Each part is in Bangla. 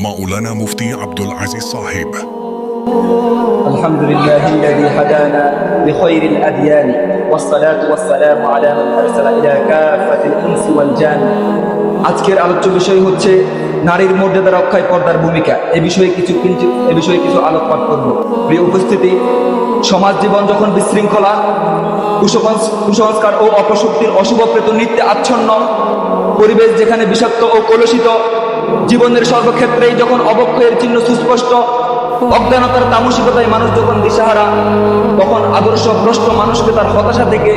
মাওলানা মুফতি আব্দুল আজিজ সাহেব الحمد لله الذي هدانا لخير الأديان والصلاة والسلام على من أرسل إلى كافة الإنس والجان আজকের আলোচ্য বিষয় হচ্ছে নারীর মর্যাদা রক্ষায় পর্দার ভূমিকা এ বিষয়ে কিছু কিন্তু এ বিষয়ে কিছু আলোকপাত করব প্রিয় উপস্থিতি সমাজ জীবন যখন বিশৃঙ্খলা কুসংস- কুসংস্কার ও অপশক্তির অশুভপ্রেত নৃত্যে আচ্ছন্ন পরিবেশ যেখানে বিষাক্ত ও কলুষিত জীবনের সর্বক্ষেত্রেই যখন অবক্ষয়ের চিহ্ন সুস্পষ্ট, অজ্ঞানতার তামসিকতায় মানুষ যখন দিশাহারা, তখন আদর্শ ভ্রষ্ট মানুষকে তার হতাশা থেকে,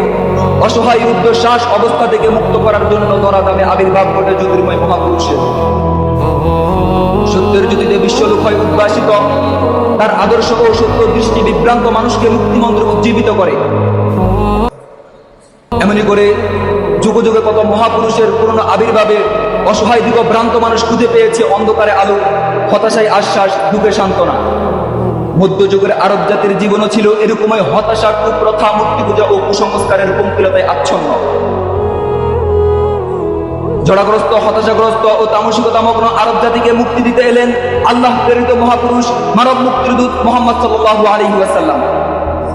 অসহায় রুদ্ধশ্বাস অবস্থা থেকে মুক্ত করার জন্য দরাদামে আবির্ভাব ঘটে জ্যোতির্ময় মহাপুরুষের। সত্যের জ্যোতিতে বিশ্বলোক হয় উদ্ভাসিত, তার আদর্শ ও সত্য দৃষ্টি বিভ্রান্ত মানুষকে মুক্তিমন্ত্র উজ্জীবিত করে। এমনি করে যুগ যুগে কত মহাপুরুষের পুরনো আবির্ভাবে অসহায় দিগ ভ্রান্ত মানুষ খুঁজে পেয়েছে অন্ধকারে আলো, হতাশায় আশ্বাস, দুঃখে সান্ত্বনা। মধ্যযুগের আরব জাতির জীবনও ছিল এরকমই হতাশা কুপ্রথা মূর্তি পূজা ও কুসংস্কারের পঙ্কিলতায় আচ্ছন্ন। জড়াগ্রস্ত হতাশাগ্রস্ত ও তামসিকতামগ্ন আরব জাতিকে মুক্তি দিতে এলেন আল্লাহ প্রেরিত মহাপুরুষ, মানব মুক্তির দূত মোহাম্মদ সাল্লাহ আলী ওয়াসাল্লাম।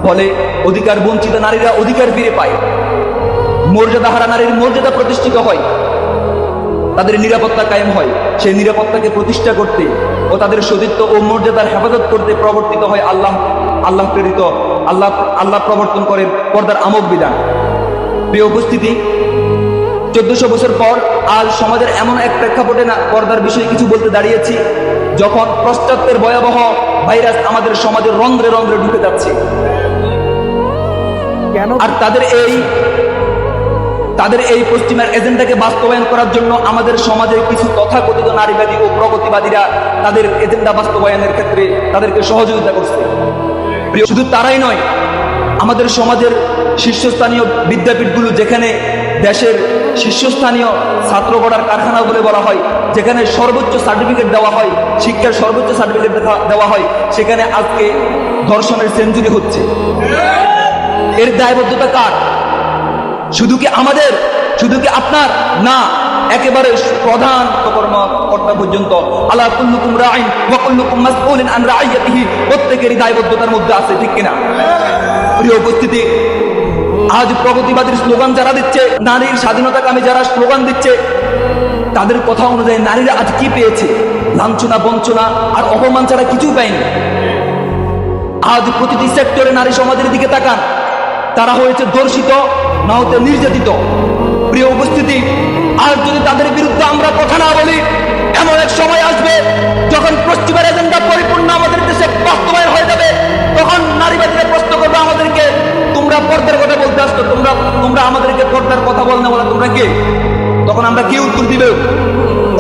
ফলে অধিকার বঞ্চিত নারীরা অধিকার ফিরে পায়। মর্যাদা হারা নারীর মর্যাদা প্রতিষ্ঠিত হয়। তাদের নিরাপত্তা কায়েম হয়। সেই নিরাপত্তাকে প্রতিষ্ঠা করতে ও তাদের সতীত্ব ও মর্যাদার হেফাজত করতে প্রবর্তিত হয় আল্লাহ। আল্লাহ প্রেরিত। আল্লাহ আল্লাহ প্রবর্তন করেন পর্দার আমক বিধান। প্রিয় উপস্থিতি চোদ্দশো বছর পর আজ সমাজের এমন এক প্রেক্ষাপটে না পর্দার বিষয়ে কিছু বলতে দাঁড়িয়েছি যখন পাশ্চাত্যের ভয়াবহ ভাইরাস আমাদের সমাজের রন্ধ্রে রন্ধ্রে ঢুকে যাচ্ছে। কেন? আর তাদের এই তাদের এই পশ্চিমের এজেন্ডাকে বাস্তবায়ন করার জন্য আমাদের সমাজের কিছু তথাকথিত নারীবাদী ও প্রগতিবাদীরা তাদের এজেন্ডা বাস্তবায়নের ক্ষেত্রে তাদেরকে সহযোগিতা করছে। শুধু তারাই নয়, আমাদের সমাজের শীর্ষস্থানীয় বিদ্যাপীঠগুলো যেখানে দেশের শীর্ষস্থানীয় ছাত্র গড়ার কারখানা বলে বলা হয়, যেখানে সর্বোচ্চ সার্টিফিকেট দেওয়া হয়, শিক্ষার সর্বোচ্চ সার্টিফিকেট দেওয়া হয়, সেখানে আজকে ধর্ষণের সেঞ্চুরি হচ্ছে। এর দায়বদ্ধতা কার? শুধু কি আমাদের? শুধু কি আপনার? না, একেবারে প্রধান কর্মকর্তা পর্যন্ত। আলা কুল্লুকুম রাইন ওয়া কুল্লুকুম মাসউলিন আন রাইয়াতিহি। প্রত্যেকেরই দায়বদ্ধতার মধ্যে আছে, ঠিক কিনা? প্রিয় উপস্থিতি, আজ প্রগতিবাদীর স্লোগান যারা দিচ্ছে, নারীর স্বাধীনতাকামী যারা স্লোগান দিচ্ছে, তাদের কথা অনুযায়ী নারীরা আজ কি পেয়েছে? লাঞ্ছনা, বঞ্চনা আর অপমান ছাড়া কিছু পায়নি। আজ প্রতিটি সেক্টরে নারী সমাজের দিকে তাকান। তারা হয়েছে দর্শিত না হতে নির্যাতিত। প্রিয় উপস্থিতি, আর যদি তাদের বিরুদ্ধে আমরা কথা না বলি, এমন এক সময় আসবে যখন পশ্চিমের এজেন্ডা পরিপূর্ণ আমাদের দেশে বাস্তবায়ন হয়ে যাবে। তখন নারীবাদীরা প্রশ্ন করবে, আমাদেরকে তোমরা পর্দার কথা বলতে আসতো তোমরা তোমরা আমাদেরকে পর্দার কথা বল না বলে, তোমরা কে? তখন আমরা কি উত্তর দিবে?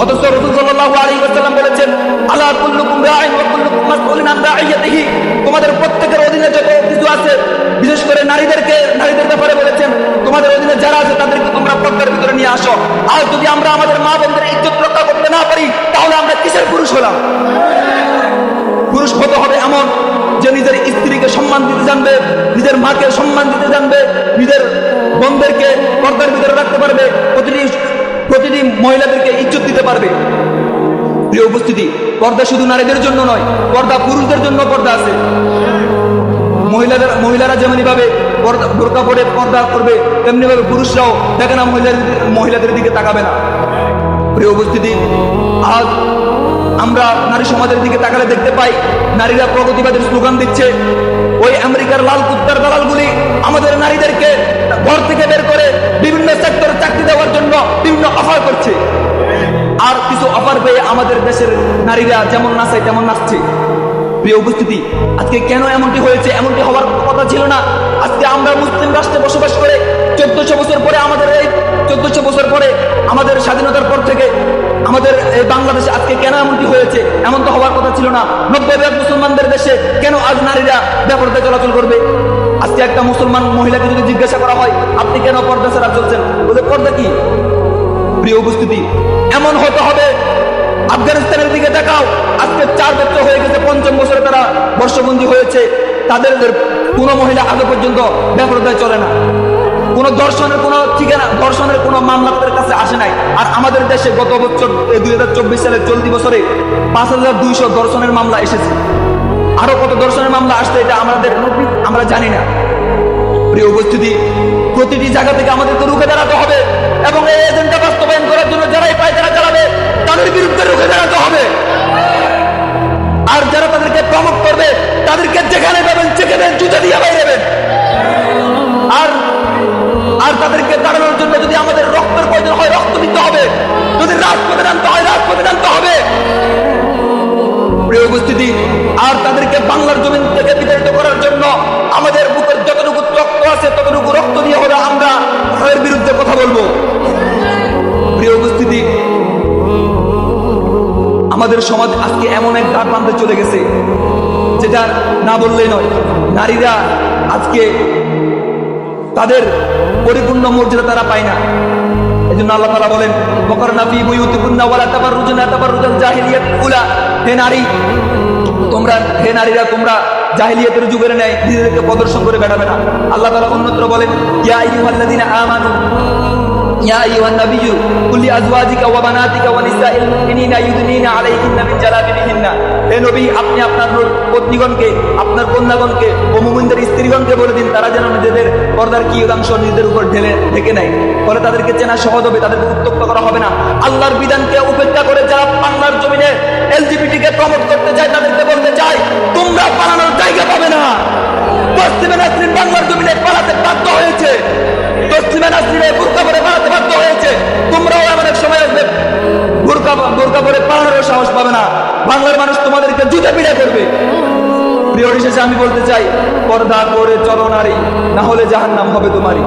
অথচ রসুল সাল্লাল্লাহু আলাইহি ওয়াসাল্লাম বলেছেন, আলা কুল্লুকুম ওয়া কুল্লুকুম মাসউলিন আন রাইয়াতিহি। তোমাদের প্রত্যেকের অধীনে যত কিছু আছে, বিশেষ করে নারীদেরকে, নারীদের ব্যাপারে বলেছেন তোমাদের অধীনে যারা আছে, তাদেরকে তোমরা পর্দার ভিতরে নিয়ে আসো। আর যদি আমরা আমাদের মা বোনদের ইজ্জত রক্ষা করতে না পারি, তাহলে আমরা কিসের পুরুষ হলাম? পুরুষ হতে হবে এমন যে নিজের স্ত্রীকে সম্মান দিতে জানবে, নিজের মাকে সম্মান দিতে জানবে, নিজের বোনদেরকে পর্দার ভিতরে রাখতে পারবে, প্রতিটি প্রতিটি মহিলাদেরকে ইজ্জত দিতে পারবে। প্রিয় উপস্থিতি, পর্দা শুধু নারীদের জন্য নয়, পর্দা পুরুষদের জন্য পর্দা আছে। মহিলাদের মহিলারা যেমনি ভাবে পর্দা বোরকা পরে পর্দা করবে তেমনি ভাবে পুরুষরাও দেখে না, মহিলাদের মহিলাদের দিকে তাকাবে না। প্রিয় উপস্থিতি, আজ আমরা নারী সমাজের দিকে তাকালে দেখতে পাই, নারীরা প্রগতিবাদের স্লোগান দিচ্ছে। ওই আমেরিকার লাল কুত্তার দালালগুলি আমাদের নারীদেরকে ঘর থেকে বের করে বিভিন্ন সেক্টরে চাকরি দেওয়ার জন্য বিভিন্ন অফার করছে। আর কিছু অফার পেয়ে আমাদের দেশের নারীরা যেমন নাচায় তেমন নাচছে। প্রিয় উপস্থিতি, আজকে কেন এমনটি হয়েছে? এমনটি হওয়ার কথা ছিল না। আজকে আমরা মুসলিম রাষ্ট্রে বসবাস করে চোদ্দশো বছর পরে আমাদের এই চোদ্দশো বছর পরে আমাদের স্বাধীনতার পর থেকে আমাদের এই বাংলাদেশে আজকে কেন এমনটি হয়েছে? এমন তো হওয়ার কথা ছিল না। নব্বই ভাগ মুসলমানদের দেশে কেন আজ নারীরা ব্যাপারটা চলাচল করবে? আজকে একটা মুসলমান মহিলাকে যদি জিজ্ঞাসা করা হয়, আপনি কেন পর্দা ছাড়া চলছেন? বলে, পর্দা কি? প্রিয় উপস্থিতি, এমন হতে হবে। আফগানিস্তানের দিকে দেখাও আজকে চার বছর হয়ে গেছে, পঞ্চম বছরে তারা বর্ষবন্দী হয়েছে। তাদের কোনো মহিলা আগে পর্যন্ত ব্যাপারতায় চলে না। কোনো দর্শনের কোনো ঠিকানা, দর্শনের কোনো মামলা তাদের কাছে আসে নাই। আর আমাদের দেশে গত বছর দুই হাজার চব্বিশ সালের চলতি বছরে পাঁচ হাজার দুইশো দর্শনের মামলা এসেছে। আরও কত দর্শনের মামলা আসছে এটা আমাদের আমরা জানি না। প্রিয় উপস্থিতি, প্রতিটি জায়গা থেকে আমাদেরকে রুখে দাঁড়াতে হবে এবং এই এজেন্ডা বাস্তবায়ন জন্য যদি আমাদের রক্তের প্রয়োজন হয়, রক্ত দিতে হবে। যদি রাজপথে টানতে হয়, রাজপথে টানতে হবে। প্রিয় উপস্থিতি, আর তাদেরকে বাংলার জমিন থেকে বিতাড়িত করার জন্য আমাদের বুকের যতটুকু রক্ত আছে, ততটুকু রক্ত দিয়ে হলে আমরা তাদের বিরুদ্ধে কথা বলব। প্রিয় উপস্থিতি, আমাদের সমাজ আজকে এমন এক দাঁড় বাঁধতে চলে গেছে যেটা না বললেই নয়। নারীরা আজকে তাদের পরিপূর্ণ মর্যাদা তারা পায় না। এই জন্য আল্লাহ তালা বলেন বকর নাফি বুয়ুতিকুন্না ওয়ালা তাবার রুজনা তাবার রুজান জাহিলিয়াত উলা। হে নারী, তোমরা, হে নারীরা, তোমরা জাহিলিয়াতের যুগের ন্যায় নিজেদেরকে প্রদর্শন করে বেড়াবে না। আল্লাহ তালা অন্যত্র বলেন, ইয়া আল্লাহ আমানু। يا أيها النبي قل لأزواجك وبناتك ونساء المؤمنين يدنين عليهن من جلابيبهن হে নবী আপনি আপনার পত্নীগণকে আপনার কন্যাগণকে ও মুমিনদের স্ত্রীগণকে বলে দিন তারা যেন নিজেদের পর্দার কি অংশ নিজেদের উপর ঢেলে ঢেকে নেয় ফলে তাদেরকে চেনা সহজ হবে তাদেরকে উত্তক্ত করা হবে না আল্লাহর বিধানকে উপেক্ষা করে যারা বাংলার জমিনে এলজিবিটি কে প্রমোট করতে চায় তাদেরকে বলতে চাই তোমরা পালানোর জায়গা পাবে না পশ্চিমে নাসরিন বাংলার জমিনে পালাতে বাধ্য হয়েছে পশ্চিমে নাসরিনে আমি বলতে চাই পর্দা করে চলো নারী না হলে জাহান্নাম হবে তোমারই।